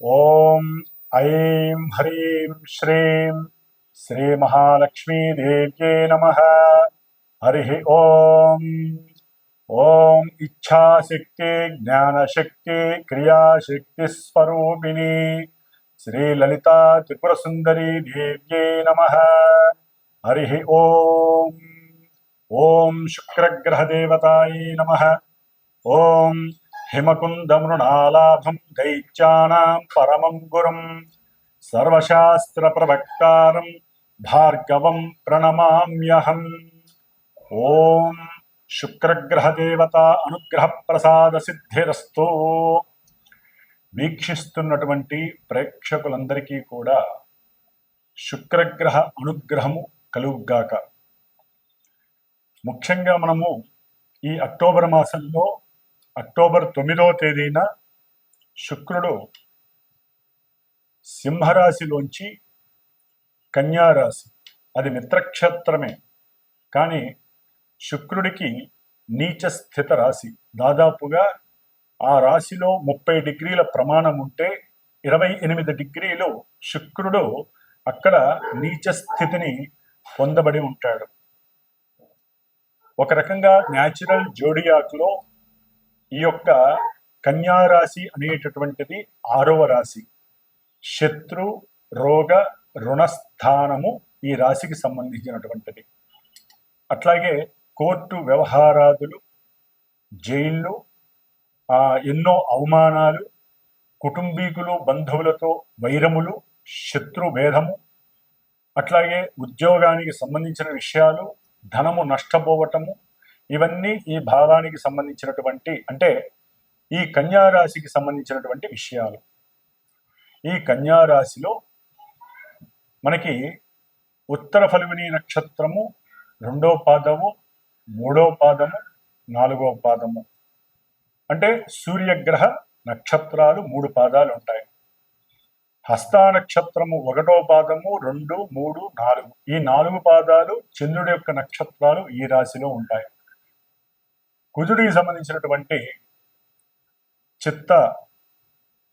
ఓం ఐం హ్రీం శ్రీం శ్రీ మహాలక్ష్మీదేవ్యే నమ హరి ఓం ఓం ఇచ్ఛాశక్తి జ్ఞానశక్తి క్రియాశక్తి స్వరూపిణి శ్రీ లలితా త్రిపుర సుందరీ దేవ్యే నమ హరి ఓం హిమకుందమృణాలాభం దైత్యానాం పరమం గురం సర్వశాస్త్ర ప్రవక్తారం భార్గవం ప్రణమామ్యహం. ఓం శుక్రగ్రహదేవత అనుగ్రహ ప్రసాద సిద్ధిరస్తో వీక్షిస్తున్నటువంటి ప్రేక్షకులందరికీ కూడా శుక్రగ్రహ అనుగ్రహము కలుగుగాక. ముఖ్యంగా మనము ఈ అక్టోబర్ మాసంలో అక్టోబర్ తొమ్మిదవ తేదీన శుక్రుడు సింహరాశిలోంచి కన్యారాశి. అది మిత్రక్షేత్రమే. కానీ శుక్రుడికి నీచ స్థిత రాశి దాదాపుగా ఆ రాశిలో ముప్పై డిగ్రీల ప్రమాణం ఉంటే ఇరవై ఎనిమిది డిగ్రీలు శుక్రుడు అక్కడ నీచ స్థితిని పొందబడి ఉంటాడు. ఒక రకంగా న్యాచురల్ జోడియాక్లో ఈ యొక్క కన్యా రాశి అనేటటువంటిది ఆరవ రాశి. శత్రు రోగ రుణస్థానము ఈ రాశికి సంబంధించినటువంటిది. అట్లాగే కోర్టు వ్యవహారాదులు జైళ్ళు ఎన్నో అవమానాలు కుటుంబీకులు బంధువులతో వైరములు శత్రు భేదము అట్లాగే ఉద్యోగానికి సంబంధించిన విషయాలు ధనము నష్టపోవటము ఇవన్నీ ఈ భావానికి సంబంధించినటువంటి అంటే ఈ కన్యా రాశికి సంబంధించినటువంటి విషయాలు. ఈ కన్యారాశిలో మనకి ఉత్తర ఫల్గుని నక్షత్రము రెండో పాదము మూడో పాదము నాలుగో పాదము. అంటే సూర్యగ్రహ నక్షత్రాలు మూడు పాదాలు ఉంటాయి. హస్తా నక్షత్రము ఒకటో పాదము రెండు మూడు నాలుగు. ఈ నాలుగు పాదాలు చంద్రుడి యొక్క నక్షత్రాలు ఈ రాశిలో ఉంటాయి. కుజుడికి సంబంధించినటువంటి చిత్త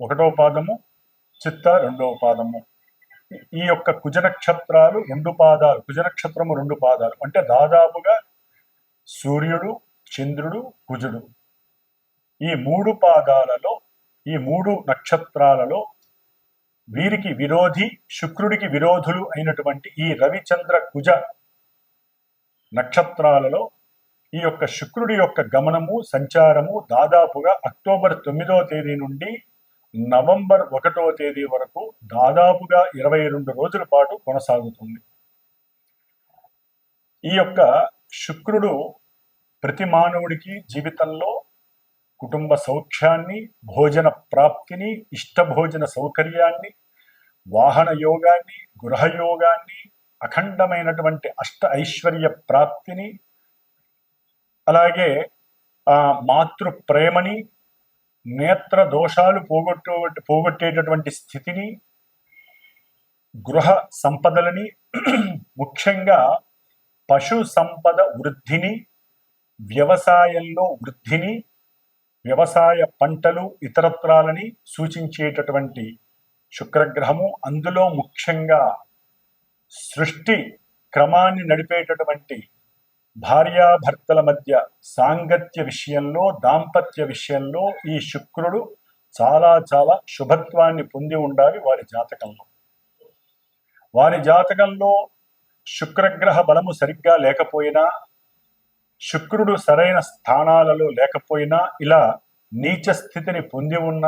ఒకటో పాదము చిత్త రెండవ పాదము. ఈ యొక్క కుజ నక్షత్రాలు రెండు పాదాలు కుజ నక్షత్రము రెండు పాదాలు. అంటే దాదాపుగా సూర్యుడు చంద్రుడు కుజుడు. ఈ మూడు పాదాలలో ఈ మూడు నక్షత్రాలలో వీరికి విరోధి శుక్రుడికి విరోధులు అయినటువంటి ఈ రవిచంద్ర కుజ నక్షత్రాలలో ఈ యొక్క శుక్రుడి యొక్క గమనము సంచారము దాదాపుగా అక్టోబర్ తొమ్మిదవ తేదీ నుండి నవంబర్ ఒకటో తేదీ వరకు దాదాపుగా ఇరవై రెండు రోజుల పాటు కొనసాగుతుంది. ఈ యొక్క శుక్రుడు ప్రతి మానవుడికి జీవితంలో కుటుంబ సౌఖ్యాన్ని భోజన ప్రాప్తిని ఇష్టభోజన సౌకర్యాన్ని వాహన యోగాన్ని గృహయోగాన్ని అఖండమైనటువంటి అష్ట ఐశ్వర్య ప్రాప్తిని అలాగే ఆ మాతృ ప్రేమని నేత్ర దోషాలు పోగొట్టు పోగొట్టేటటువంటి స్థితిని గృహ సంపదలని ముఖ్యంగా పశు సంపద వృద్ధిని వ్యవసాయంలో వృద్ధిని వ్యవసాయ పంటలు ఇతరత్రాలని సూచించేటటువంటి శుక్రగ్రహము. అందులో ముఖ్యంగా సృష్టి క్రమాన్ని నడిపేటటువంటి భార్యాభర్తల మధ్య సాంగత్య విషయంలో దాంపత్య విషయంలో ఈ శుక్రుడు చాలా చాలా శుభత్వాన్ని పొంది ఉండాలి వారి జాతకంలో. వారి జాతకంలో శుక్రగ్రహ బలము సరిగ్గా లేకపోయినా శుక్రుడు సరైన స్థానాలలో లేకపోయినా ఇలా నీచ స్థితిని పొంది ఉన్న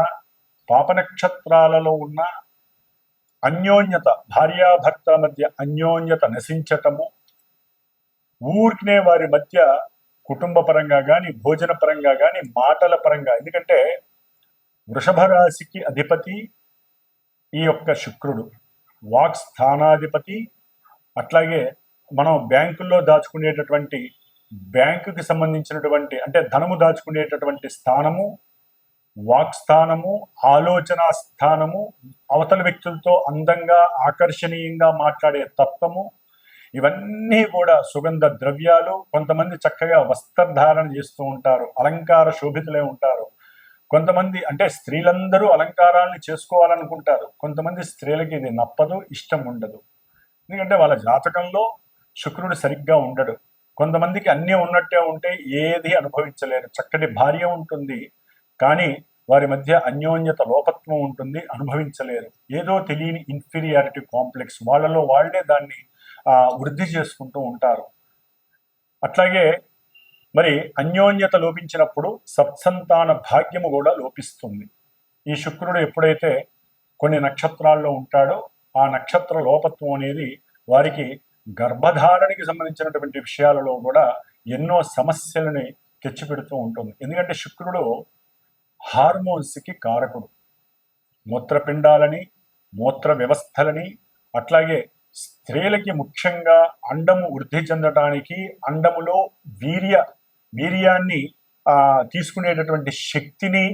పాపనక్షత్రాలలో ఉన్న అన్యోన్యత భార్యాభర్తల మధ్య అన్యోన్యత నశించటము ఊరికినే వారి మధ్య కుటుంబ పరంగా కానీ భోజన పరంగా కానీ మాటల పరంగా ఎందుకంటే వృషభ రాశికి అధిపతి ఈ యొక్క శుక్రుడు. వాక్ స్థానాధిపతి. అట్లాగే మనం బ్యాంకుల్లో దాచుకునేటటువంటి బ్యాంకుకి సంబంధించినటువంటి అంటే ధనము దాచుకునేటటువంటి స్థానము వాక్ స్థానము ఆలోచన స్థానము అవతల వ్యక్తులతో అందంగా ఆకర్షణీయంగా మాట్లాడే తత్వము ఇవన్నీ కూడా సుగంధ ద్రవ్యాలు కొంతమంది చక్కగా వస్త్రధారణ చేస్తూ ఉంటారు అలంకార శోభితులే ఉంటారు. కొంతమంది అంటే స్త్రీలందరూ అలంకారాలను చేసుకోవాలనుకుంటారు. కొంతమంది స్త్రీలకి ఇది నప్పదు ఇష్టం ఉండదు. ఎందుకంటే వాళ్ళ జాతకంలో శుక్రుడు సరిగ్గా ఉండడు. కొంతమందికి అన్నీ ఉన్నట్టే ఉంటే ఏది అనుభవించలేరు. చక్కటి భార్య ఉంటుంది కానీ వారి మధ్య అన్యోన్యత లోపత్వం ఉంటుంది అనుభవించలేరు. ఏదో తెలియని ఇన్ఫీరియారిటీ కాంప్లెక్స్ వాళ్ళలో వాళ్ళే దాన్ని వృద్ధి చేసుకుంటూ ఉంటారు. అట్లాగే మరి అన్యోన్యత లోపించినప్పుడు సత్సంతాన భాగ్యము కూడా లోపిస్తుంది. ఈ శుక్రుడు ఎప్పుడైతే కొన్ని నక్షత్రాల్లో ఉంటాడో ఆ నక్షత్ర లోపత్వం అనేది వారికి గర్భధారణకి సంబంధించినటువంటి విషయాలలో కూడా ఎన్నో సమస్యలని తెచ్చిపెడుతూ ఉంటుంది. ఎందుకంటే శుక్రుడు హార్మోన్స్కి కారకుడు. మూత్రపిండాలని మూత్ర వ్యవస్థలని అట్లాగే స్త్రీలకి ముఖ్యంగా అండము వృద్ధి చెందటానికి అండములో వీర్య వీర్యాన్ని తీసుకునేటటువంటి శక్తిని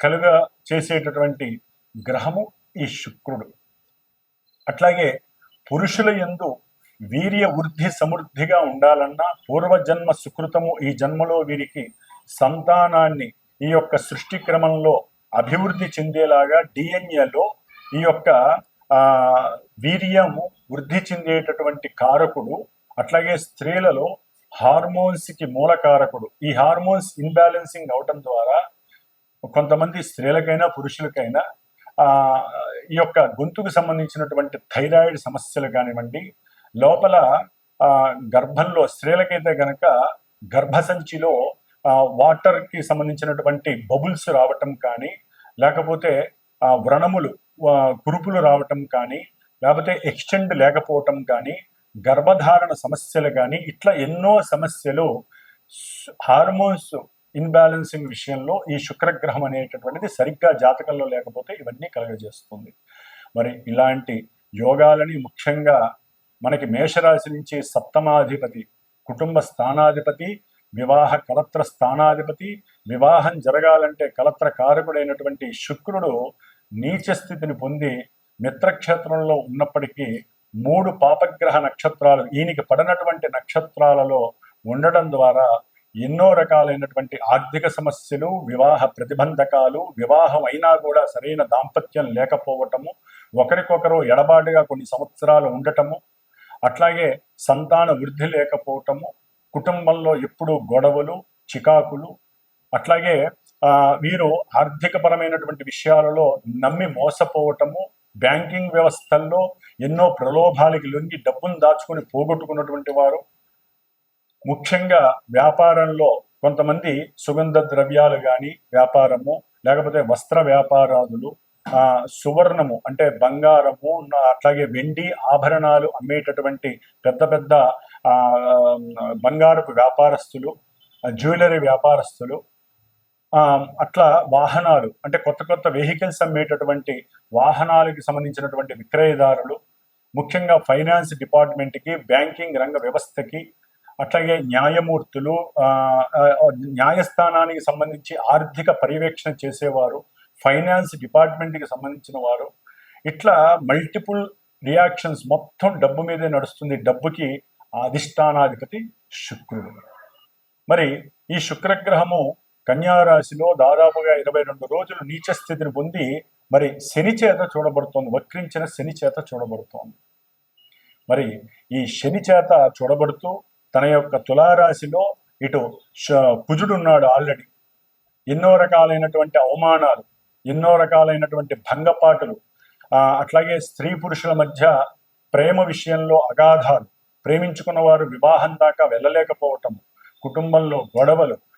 కలుగ చేసేటటువంటి గ్రహము ఈ శుక్రుడు. అట్లాగే పురుషుల యందు వీర్య వృద్ధి సమృద్ధిగా ఉండాలన్నా పూర్వజన్మ సుకృతము ఈ జన్మలో వీరికి సంతానాన్ని ఈ యొక్క సృష్టి క్రమంలో అభివృద్ధి చెందేలాగా డిఎన్ఏలో ఈ యొక్క వీర్యము వృద్ధి చెందేటటువంటి కారకుడు అట్లాగే స్త్రీలలో హార్మోన్స్కి మూల కారకుడు. ఈ హార్మోన్స్ ఇన్బ్యాలెన్సింగ్ అవటం ద్వారా కొంతమంది స్త్రీలకైనా పురుషులకైనా ఆ, ఈ యొక్క గొంతుకు సంబంధించినటువంటి థైరాయిడ్ సమస్యలు కానివ్వండి లోపల ఆ, గర్భంలో స్త్రీలకైతే గనక గర్భసంచిలో ఆ, వాటర్కి సంబంధించినటువంటి బబుల్స్ రావటం కానీ లేకపోతే ఆ, వ్రణములు కురుపులు రావటం కానీ లేకపోతే ఎక్స్టెండ్ లేకపోవటం కానీ గర్భధారణ సమస్యలు కానీ ఇట్లా ఎన్నో సమస్యలు హార్మోన్స్ ఇన్బ్యాలెన్సింగ్ విషయంలో ఈ శుక్రగ్రహం అనేటటువంటిది సరిగ్గా జాతకంలో లేకపోతే ఇవన్నీ కలుగజేస్తుంది. మరి ఇలాంటి యోగాలని ముఖ్యంగా మనకి మేషరాశి నుంచి సప్తమాధిపతి కుటుంబ స్థానాధిపతి వివాహ కలత్ర స్థానాధిపతి వివాహం జరగాలంటే కలత్ర కారకుడైనటువంటి శుక్రుడు నీచ స్థితిని పొంది మిత్రక్షేత్రంలో ఉన్నప్పటికీ మూడు పాపగ్రహ నక్షత్రాలు ఈయనకి పడినటువంటి నక్షత్రాలలో ఉండడం ద్వారా ఎన్నో రకాలైనటువంటి ఆర్థిక సమస్యలు వివాహ ప్రతిబంధకాలు వివాహం అయినా కూడా సరైన దాంపత్యం లేకపోవటము ఒకరికొకరు ఎడబాటుగా కొన్ని సంవత్సరాలు ఉండటము అట్లాగే సంతాన వృద్ధి లేకపోవటము కుటుంబంలో ఎప్పుడూ గొడవలు చికాకులు అట్లాగే వీరు ఆర్థికపరమైనటువంటి విషయాలలో నమ్మి మోసపోవటము బ్యాంకింగ్ వ్యవస్థల్లో ఎన్నో ప్రలోభాలకి లొంగి డబ్బును దాచుకుని పోగొట్టుకున్నటువంటి వారు ముఖ్యంగా వ్యాపారంలో కొంతమంది సుగంధ ద్రవ్యాలు కానీ వ్యాపారము లేకపోతే వస్త్ర వ్యాపారాదులు ఆ, సువర్ణము అంటే బంగారము అట్లాగే వెండి ఆభరణాలు అమ్మేటటువంటి పెద్ద పెద్ద బంగారపు వ్యాపారస్తులు జ్యువెలరీ వ్యాపారస్తులు అట్లా వాహనాలు అంటే కొత్త కొత్త వెహికల్స్ అమ్మేటటువంటి వాహనాలకి సంబంధించినటువంటి విక్రయదారులు ముఖ్యంగా ఫైనాన్స్ డిపార్ట్మెంట్కి బ్యాంకింగ్ రంగ వ్యవస్థకి అట్లాగే న్యాయమూర్తులు ఆ, న్యాయస్థానానికి సంబంధించి ఆర్థిక పర్యవేక్షణ చేసేవారు ఫైనాన్స్ డిపార్ట్మెంట్కి సంబంధించిన వారు. ఇట్లా మల్టిపుల్ రియాక్షన్స్ మొత్తం డబ్బు మీదే నడుస్తుంది. డబ్బుకి అధిష్టానాధిపతి శుక్రుడు. మరి ఈ శుక్రగ్రహము కన్యారాశిలో దాదాపుగా ఇరవై రెండు రోజులు నీచ స్థితిని పొంది మరి శని చేత చూడబడుతోంది వక్రించిన శని చేత చూడబడుతోంది. మరి ఈ శని చేత చూడబడుతూ తన యొక్క తులారాశిలో ఇటు కుజుడున్నాడు ఆల్రెడీ. ఎన్నో రకాలైనటువంటి అవమానాలు ఎన్నో రకాలైనటువంటి భంగపాటులు అట్లాగే స్త్రీ పురుషుల మధ్య ప్రేమ విషయంలో అగాధాలు ప్రేమించుకున్న వారు వివాహం దాకా వెళ్ళలేకపోవటం కుటుంబంలో గొడవలు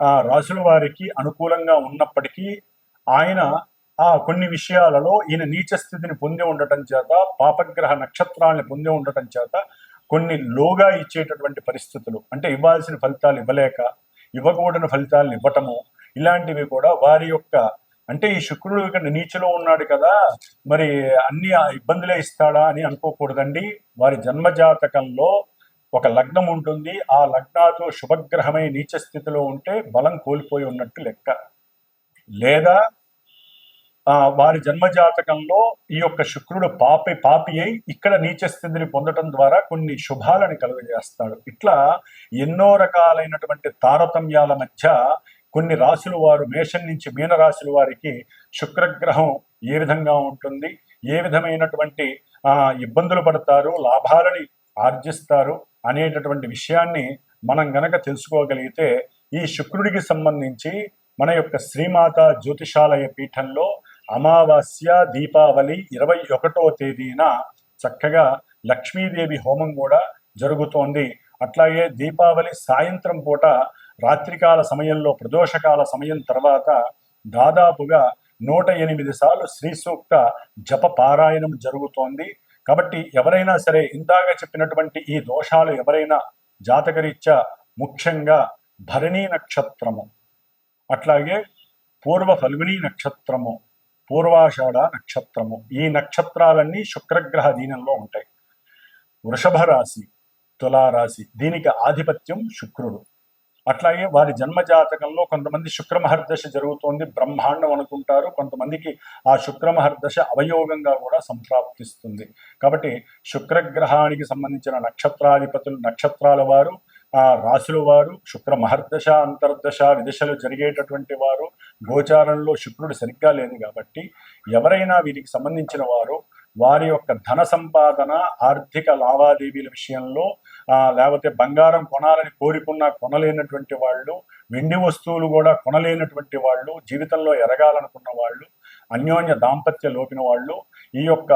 ఆ, రాజుల వారికి అనుకూలంగా ఉన్నప్పటికీ ఆయన ఆ కొన్ని విషయాలలో ఈయన నీచ స్థితిని పొంది ఉండటం చేత పాపగ్రహ నక్షత్రాలను పొంది ఉండటం చేత కొన్ని లోగా ఇచ్చేటటువంటి పరిస్థితులు అంటే ఇవ్వాల్సిన ఫలితాలు ఇవ్వలేక ఇవ్వకూడని ఫలితాలను ఇవ్వటము ఇలాంటివి కూడా వారి యొక్క అంటే ఈ శుక్రుడు ఇక్కడ నీచలో ఉన్నాడు కదా మరి అన్ని ఇబ్బందులే ఇస్తాడా అని అనుకోకూడదండి. వారి జన్మజాతకంలో ఒక లగ్నం ఉంటుంది. ఆ లగ్నాతో శుభగ్రహమై నీచ స్థితిలో ఉంటే బలం కోల్పోయి ఉన్నట్టు లెక్క. లేదా ఆ, వారి జన్మజాతకంలో ఈ యొక్క శుక్రుడు పాపి పాపి అయి ఇక్కడ నీచ స్థితిని పొందటం ద్వారా కొన్ని శుభాలని కలుగజేస్తాడు. ఇట్లా ఎన్నో రకాలైనటువంటి తారతమ్యాల మధ్య కొన్ని రాశుల వారు మేషం నుంచి మీన రాశుల వారికి శుక్రగ్రహం ఏ విధంగా ఉంటుంది ఏ విధమైనటువంటి ఆ, ఇబ్బందులు పడతారు లాభాలని ఆర్జిస్తారు అనేటటువంటి విషయాన్ని మనం గనక తెలుసుకోగలిగితే ఈ శుక్రుడికి సంబంధించి మన యొక్క శ్రీమాత జ్యోతిషాలయ పీఠంలో అమావాస్య దీపావళి ఇరవై ఒకటో తేదీన చక్కగా లక్ష్మీదేవి హోమం కూడా జరుగుతోంది. అట్లాగే దీపావళి సాయంత్రం పూట రాత్రికాల సమయంలో ప్రదోషకాల సమయం తర్వాత దాదాపుగా నూట ఎనిమిది సార్లు శ్రీ సూక్త జప పారాయణం జరుగుతోంది. కాబట్టి ఎవరైనా సరే ఇందాక చెప్పినటువంటి ఈ దోషాలు ఎవరైనా జాతకరీత్యా ముఖ్యంగా భరణీ నక్షత్రము అట్లాగే పూర్వ ఫల్గుని నక్షత్రము పూర్వాషాఢ నక్షత్రము ఈ నక్షత్రాలన్నీ శుక్రగ్రహ దీనంలో ఉంటాయి. వృషభ రాశి తులారాశి దీనికి ఆధిపత్యం శుక్రుడు. అట్లాగే వారి జన్మ జాతకంలో కొంతమంది శుక్రమహర్దశ జరుగుతోంది బ్రహ్మాండం అనుకుంటారు. కొంతమందికి ఆ శుక్రమహర్దశ అవయోగంగా కూడా సంప్రాప్తిస్తుంది. కాబట్టి శుక్రగ్రహానికి సంబంధించిన నక్షత్రాధిపతులు నక్షత్రాల వారు ఆ రాశుల వారు శుక్ర మహర్దశ అంతర్దశ విదశలు జరిగేటటువంటి వారు గోచారంలో శుక్రుడు సరిగ్గా లేదు కాబట్టి ఎవరైనా వీరికి సంబంధించిన వారు వారి యొక్క ధన సంపాదన ఆర్థిక లావాదేవీల విషయంలో లేకపోతే బంగారం కొనాలని కోరుకున్నా కొనలేనటువంటి వాళ్ళు వెండి వస్తువులు కూడా కొనలేనటువంటి వాళ్ళు జీవితంలో ఎరగాలనుకున్న వాళ్ళు అన్యోన్య దాంపత్య లోపిన వాళ్ళు ఈ యొక్క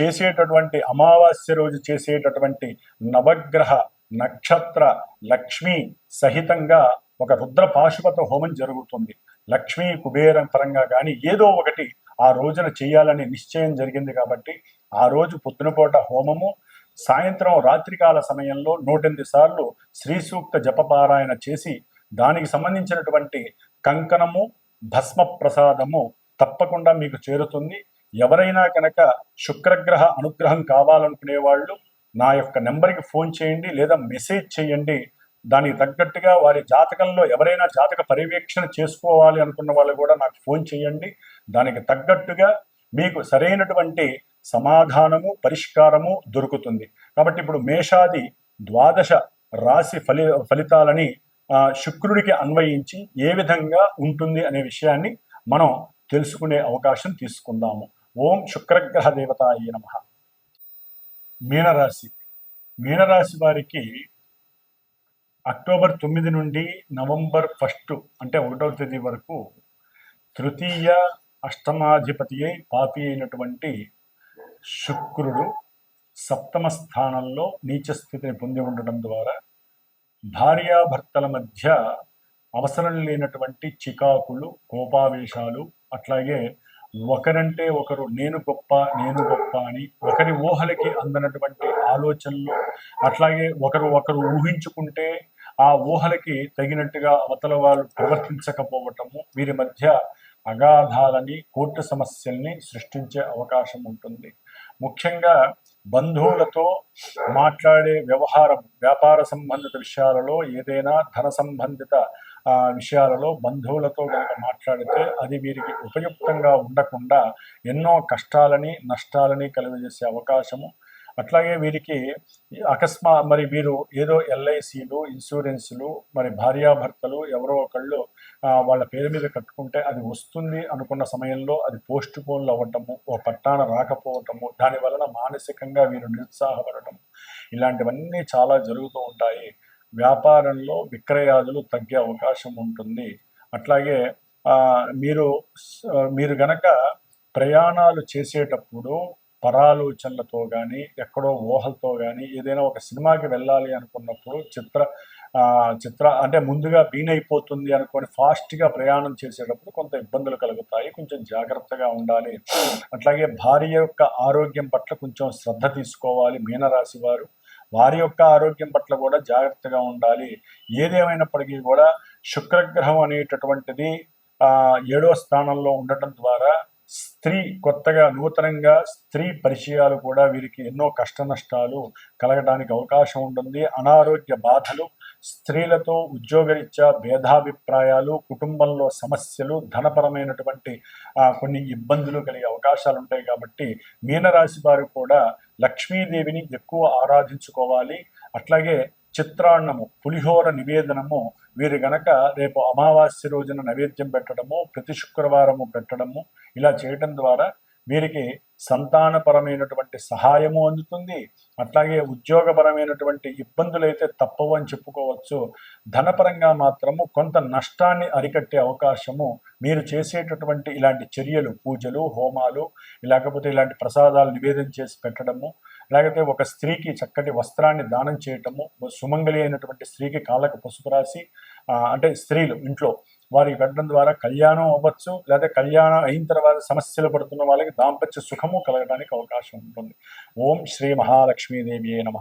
చేసేటటువంటి అమావాస్య రోజు చేసేటటువంటి నవగ్రహ నక్షత్ర లక్ష్మి సహితంగా ఒక రుద్ర పాశుపత హోమం జరుగుతుంది. లక్ష్మీ కుబేరం పరంగా కానీ ఏదో ఒకటి ఆ రోజున చేయాలనే నిశ్చయం జరిగింది కాబట్టి ఆ రోజు పొద్దునపూట హోమము సాయంత్రం రాత్రికాల సమయంలో నూటెనిమిది సార్లు శ్రీ సూక్త జపపారాయణ చేసి దానికి సంబంధించినటువంటి కంకణము భస్మ ప్రసాదము తప్పకుండా మీకు చేరుతుంది. ఎవరైనా కనుక శుక్రగ్రహ అనుగ్రహం కావాలనుకునే వాళ్ళు నా యొక్క నెంబర్కి ఫోన్ చేయండి లేదా మెసేజ్ చేయండి. దానికి తగ్గట్టుగా వారి జాతకంలో ఎవరైనా జాతక పర్యవేక్షణ చేసుకోవాలి అనుకున్న వాళ్ళు కూడా నాకు ఫోన్ చేయండి. దానికి తగ్గట్టుగా మీకు సరైనటువంటి సమాధానము పరిష్కారము దొరుకుతుంది. కాబట్టి ఇప్పుడు మేషాది ద్వాదశ రాశి ఫలి ఫలితాలని శుక్రుడికి అన్వయించి ఏ విధంగా ఉంటుంది అనే విషయాన్ని మనం తెలుసుకునే అవకాశం తీసుకుందాము. ఓం శుక్రగ్రహ దేవతాయ నమ. మీనరాశి. మీనరాశి వారికి అక్టోబర్ తొమ్మిది నుండి నవంబర్ ఫస్ట్ అంటే ఒకటవ తేదీ వరకు తృతీయ అష్టమాధిపతి అయి పాపి అయినటువంటి శుక్రుడు సప్తమ స్థానంలో నీచ స్థితిని పొంది ఉండడం ద్వారా భార్యాభర్తల మధ్య అవసరం లేనటువంటి చికాకులు కోపావేశాలు అట్లాగే ఒకరంటే ఒకరు నేను గొప్ప నేను గొప్ప అని ఒకరి ఊహలకి అందనటువంటి ఆలోచనలు అట్లాగే ఒకరు ఒకరు ఊహించుకుంటే ఆ ఊహలకి తగినట్టుగా అవతల వాళ్ళు ప్రవర్తించకపోవటము వీరి మధ్య అగాధాలని కోర్టు సమస్యల్ని సృష్టించే అవకాశం ఉంటుంది. ముఖ్యంగా బంధువులతో మాట్లాడే వ్యవహారం వ్యాపార సంబంధిత విషయాలలో ఏదైనా ధన సంబంధిత విషయాలలో బంధువులతో కనుక మాట్లాడితే అది వీరికి ఉపయుక్తంగా ఉండకుండా ఎన్నో కష్టాలని నష్టాలని కలుగజేసే అవకాశము అట్లాగే వీరికి అకస్మా మరి వీరు ఏదో ఎల్ఐసీలు ఇన్సూరెన్సులు మరి భార్యాభర్తలు ఎవరో ఒకళ్ళు వాళ్ళ పేరు మీద కట్టుకుంటే అది వస్తుంది అనుకున్న సమయంలో అది పోస్ట్ పోన్లు అవ్వటము ఓ పట్టాన రాకపోవటము దాని వలన మానసికంగా వీరు నిరుత్సాహపడటం ఇలాంటివన్నీ చాలా జరుగుతూ ఉంటాయి. వ్యాపారంలో విక్రయాదులు తగ్గే అవకాశం ఉంటుంది. అట్లాగే మీరు మీరు గనక ప్రయాణాలు చేసేటప్పుడు పరాలోచనలతో కానీ ఎక్కడో ఊహలతో కానీ ఏదైనా ఒక సినిమాకి వెళ్ళాలి అనుకున్నప్పుడు చిత్ర చిత్ర అంటే ముందుగా బీన్ అయిపోతుంది అనుకొని ఫాస్ట్గా ప్రయాణం చేసేటప్పుడు కొంత ఇబ్బందులు కలుగుతాయి. కొంచెం జాగ్రత్తగా ఉండాలి. అట్లాగే భార్య యొక్క ఆరోగ్యం పట్ల కొంచెం శ్రద్ధ తీసుకోవాలి మీనరాశి వారు. వారి యొక్క ఆరోగ్యం పట్ల కూడా జాగ్రత్తగా ఉండాలి. ఏదేమైనప్పటికీ కూడా శుక్రగ్రహం అనేటటువంటిది ఏడవ ఏడో స్థానంలో ఉండటం ద్వారా స్త్రీ కొత్తగా నూతనంగా స్త్రీ పరిచయాలు కూడా వీరికి ఎన్నో కష్ట నష్టాలు కలగడానికి అవకాశం ఉంటుంది. అనారోగ్య బాధలు స్త్రీలతో ఉద్యోగరీత్యా భేదాభిప్రాయాలు కుటుంబంలో సమస్యలు ధనపరమైనటువంటి కొన్ని ఇబ్బందులు కలిగే అవకాశాలు ఉంటాయి కాబట్టి మీనరాశి వారు కూడా లక్ష్మీదేవిని ఎక్కువ ఆరాధించుకోవాలి. అట్లాగే చిత్రాన్నము పులిహోర నివేదనము వీరు గనక రేపు అమావాస్య రోజున నైవేద్యం పెట్టడము ప్రతి శుక్రవారము పెట్టడము ఇలా చేయడం ద్వారా వీరికి సంతానపరమైనటువంటి సహాయము అందుతుంది. అట్లాగే ఉద్యోగపరమైనటువంటి ఇబ్బందులు అయితే తప్పవు అని చెప్పుకోవచ్చు. ధనపరంగా మాత్రము కొంత నష్టాన్ని అరికట్టే అవకాశము మీరు చేసేటటువంటి ఇలాంటి చర్యలు పూజలు హోమాలు లేకపోతే ఇలాంటి ప్రసాదాలు నివేదన చేసి పెట్టడము లేకపోతే ఒక స్త్రీకి చక్కటి వస్త్రాన్ని దానం చేయటము సుమంగళి అయినటువంటి స్త్రీకి కాళ్ళకు పసుపు రాసి అంటే స్త్రీలు ఇంట్లో వారికి పెట్టడం ద్వారా కళ్యాణం అవ్వచ్చు లేదా కళ్యాణం అయిన తర్వాత సమస్యలు పడుతున్న వాళ్ళకి దాంపత్య సుఖము కలగడానికి అవకాశం ఉంటుంది. ఓం శ్రీ మహాలక్ష్మీదేవి నమ.